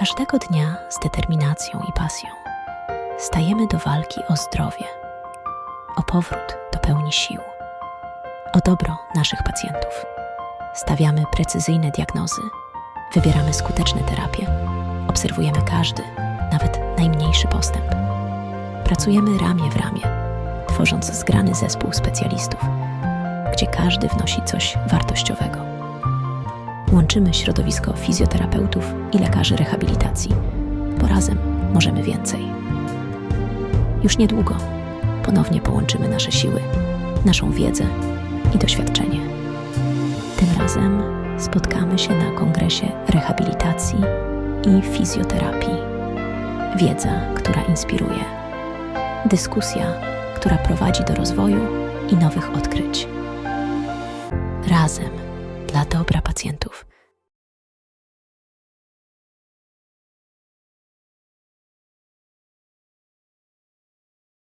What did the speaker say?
Każdego dnia z determinacją i pasją stajemy do walki o zdrowie, o powrót do pełni sił, o dobro naszych pacjentów. Stawiamy precyzyjne diagnozy, wybieramy skuteczne terapie, obserwujemy każdy, nawet najmniejszy postęp. Pracujemy ramię w ramię, tworząc zgrany zespół specjalistów, gdzie każdy wnosi coś wartościowego. Łączymy środowisko fizjoterapeutów i lekarzy rehabilitacji, bo razem możemy więcej. Już niedługo ponownie połączymy nasze siły, naszą wiedzę i doświadczenie. Tym razem spotkamy się na kongresie rehabilitacji i fizjoterapii. Wiedza, która inspiruje. Dyskusja, która prowadzi do rozwoju i nowych odkryć. Razem dla dobra pacjentów.